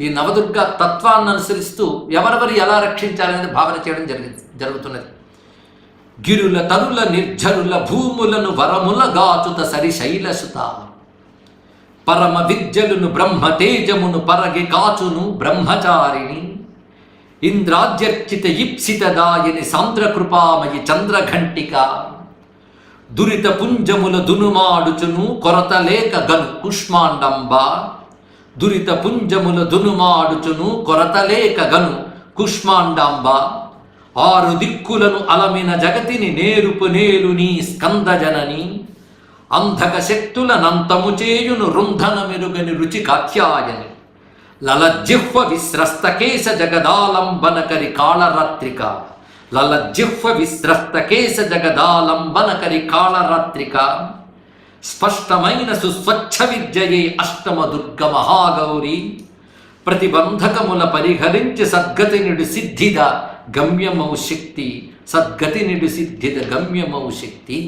ఈ నవదుర్గ తత్వాన్ని అనుసరిస్తూ ఎవరెవరు ఎలా రక్షించాలనేది భావన చేయడం జరిగింది జరుగుతున్నది. గిరుల తరుల నిర్జరుల భూములను వరముల గాచుత సరిశైలసుత పరమ విద్యలును బ్రహ్మ తేజమును పరగి కాచును బ్రహ్మచారిణి. ఇంద్రాద్యర్చిత ఇప్సిత దాయని సాంద్రకృపామయి చంద్రఘంటిక. దురిత పుంజముల దునుమాడుచును కొరత లేక గను కుష్మాండంబ. దురిత పుంజముల దునుమాడుచును కొరతలేకగను గను కుష్మాండాంబ. ఆరు దిక్కులను అలమిన జగతిని నేరుపు నేలు నీ స్కందజనని అంధక శక్తులనంతము చేయును రుంధన మెరుగని రుచి కాఖ్యాయని లలజిహ్వ విస్రస్తకేశ జగదాలంబనకరి కాళరాత్రిక. లలజిహ్వ విస్రస్తకేశ జగదాలంబనకరి కాళరాత్రిక. స్పష్టమైన సుస్వచ్ఛ విద్యయే అష్టమ దుర్గ మహాగౌరి ప్రతిబంధకముల పరిహరించి సద్గతి నిడు సిద్ధిద గమ్యమౌ శక్తి సద్గతి నిడు సిద్ధిద గమ్యమౌ శక్తి